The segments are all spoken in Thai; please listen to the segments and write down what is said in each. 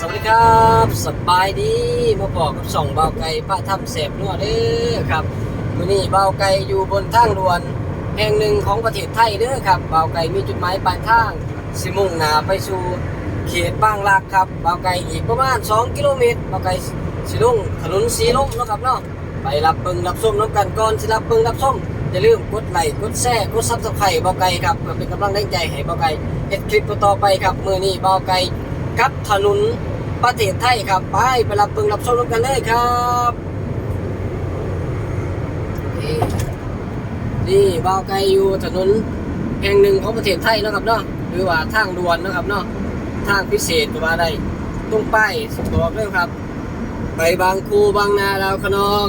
สวัสดีครับสบายดีมาบอกกับส่องเบาไก่พระถ้ำเสพนัวเด้อครับมื้อนี้เบาไก่อยู่บนทางด่วน แห่งหนึ่งของประเทศไทยเด้อครับเบาไก่มีจุดหมายปลายทางสิมุ่งหนาไปสู่เขตบางรักครับเบาไก่อีกประมาณ 2 กิโลเมตรเบาไก่สิลงถนนสีลมนะครับเนาะไปรับเบิงรับส้มน้ำกันก่อนสิรับเบิงรับส้มอย่าลืมกดไลค์กดแชร์กดซับสไครต์เบาไก่ครับเป็นกำลังแรงใจให้เบาไก่เฮ็ดคลิปต่อไปครับมือนี้เบาไก่กับถนน ประเทศไทยครับ ไปไปรับเบิ่งรับชมกันเลยครับนี่นี่บ่าวไกลอยู่ถนนแห่งหนึ่งของประเทศไทยนะครับเนาะหรือว่าทางด่วนนะครับเนาะทางพิเศษก็ว่าได้ตรงป้ายสบอกเลยครับ ไปบางคูบางนาดาวคะนอง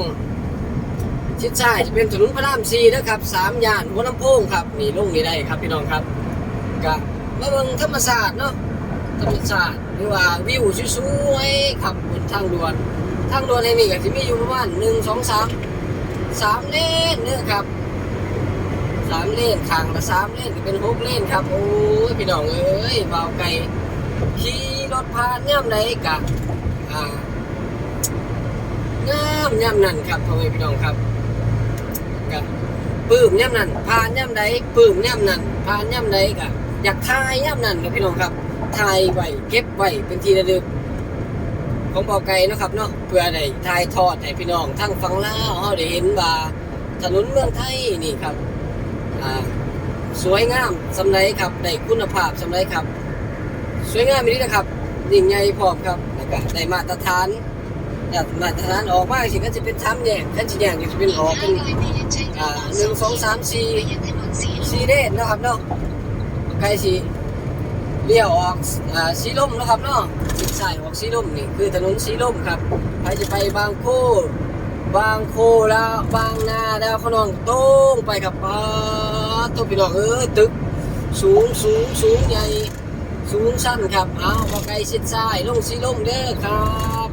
ชิดซ้ายจะเป็นถนนพระรามสี่นะครับสามย่านหัวลำโพงครับนี่ลงนี่ได้ครับพี่น้องครับกะมาเบิงธรรมศาสตร์เนาะธรรมชาสติ หรือว่าวิวสวยๆขับบนทางด่วน ทางด่วนแห่งนี้ก็จะมีอยู่ประมาณหนึ่งสองสามสามเลนเนื้อครับสามเลนทางละสามเลนเป็นหกเลนครับ โอ้ยพี่น้องเอ้ยเบาวไก่ขี่รถผ่านย่ำไหนกะอ่าย่ำย่ำนั่นครับพ่อแม่พี่น้องครับกะปื้มย่ำนั่นผ่านย่ำใดปื้มย่ำนั่นผ่านย่ำใดกะอยากทายย่ำนั่นครับพี่น้องครับ ถ่ายไว้เก็บไว้เป็นทีระลึกของเบาไก่นะครับเนาะเพื่อได้ถ่ายทอดให้พี่น้องทั้งฟังลาวเฮาได้เห็นว่าถนนเมืองไทยนี่ครับอ่าสวยงามสำไรครับได้คุณภาพสำไรครับ สวยงามอีนี้นะครับยิ่งใหญ่พร้อมครับแล้วก็ได้มาตรฐานจากมาตรฐานออกมาสิก็จะเป็นทำแยกขั้นสิแยกก็จะเป็นออกเป็นอ่าหนึ่งสองสามสี่สี่เลนนะครับเนาะไกลสิ เลี้ยวออกอสีลมนะครับเนาะทิศซ้ายออกสีลมนี่คือถนนสีลมครับใครจะไปบางโคบางโคแล้วบางนาแล้วขนองตรงไปครับป้าตัวพี่น้องเอ้ยตึก สูงสูงสูงใหญ่สูงสั้นครับเอาพอไกลชิดซ้ายลงสีลมเด้อครับ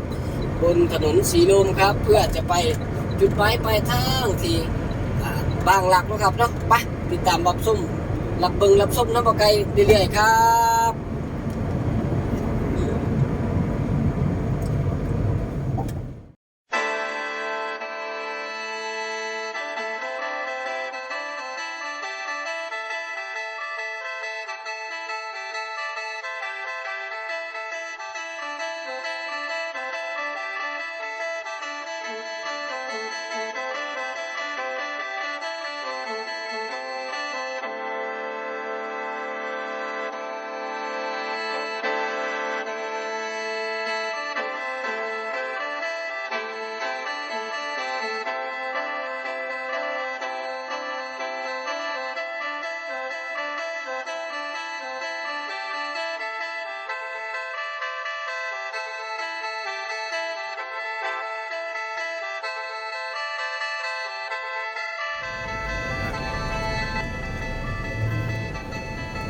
บนถนนสีลมครับ เพื่อจะไปจุดหมายปลายทางที่บางหลักนะครับเนาะไปติดตามรับส้มรับเบิงรับส้มน้ำปลาไก่เรื่อยๆครับ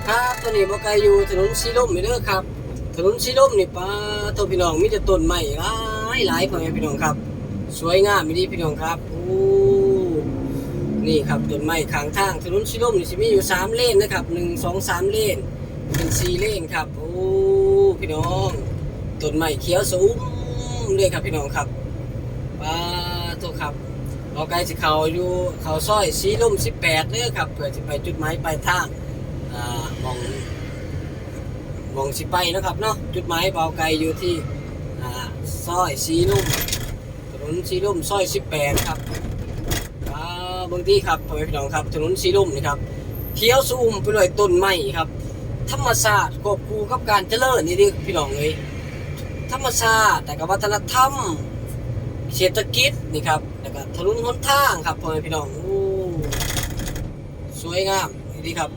ครับตอนนี้บ่ไกลอยู่ถนนสีลมนี่เด้อครับ ถนนสีลมนี่ป้าตัวพี่น้องมีแต่ต้นไม้หลายหลายพ่อแม่พี่น้องครับ สวยงามมีดีพี่น้องครับโอ้นี่ครับต้นไม้ข้างทางถนนสีลมนี่สิมีอยู่สามเลนนะครับหนึ่งสองสามเลนเป็นสี่เลนครับโอ้พี่น้องต้นไม้เขียวสูงเลยครับพี่น้องครับป้าตัวครับเราใกล้จะเข้าอยู่เขาซอยสีลม18เด้อครับเพื่อจะไปจุดหมายปลายทาง มองมองสิไปนะครับเนาะจุดหมายเบาไกลอยู่ที่ซอยสีลมถนนสีลมซอย 18 ครับบางทีครับพ่อแม่พี่น้องครับถนนสีลมนี่ครับเขียวสูงไปด้วยต้นไม้ครับ ธรรมชาติควบคู่กับการเจริญนี่ดิพี่น้องเลยธรรมชาติแต่กับวัฒนธรรมเศรษฐกิจนี่ครับแล้วก็ถนนหนทางครับพ่อแม่พี่น้องโอ้สวยงามดีครับ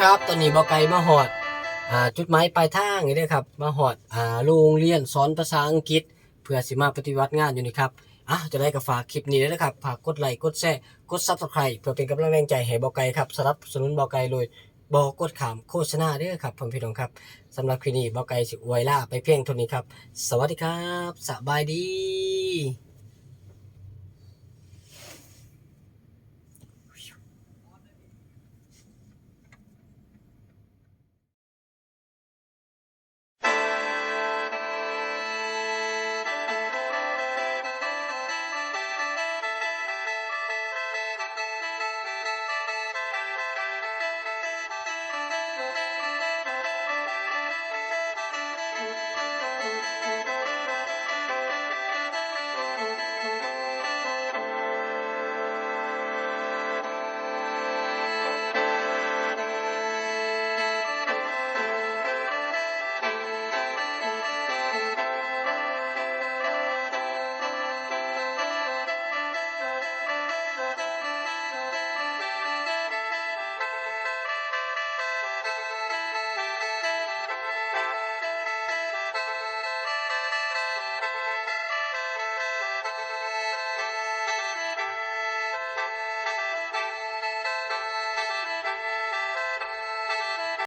ครับ ตอนนี้บ่ไกลมาฮอดอ่าจุดหมายปลายทางนี่เด้อครับ มาฮอดอ่าโรงเรียนสอนภาษาอังกฤษ เพื่อสิมาปฏิบัติงานอยู่นี่ครับอะจะได้ก็ฝากคลิปนี้ด้วยนะครับฝากกดไลค์กดแชร์กด Subscribe เพื่อเป็นกำลังแรงใจให้บ่ไกลครับสนับสนุนบ่ไกลเลยบ่กดขามโฆษณาเด้อครับพ่อพี่น้องครับสำหรับคลิปนี้บ่ไกลสิอวยล่าไปเพียงเท่านี้ครับ สวัสดีครับสบายดี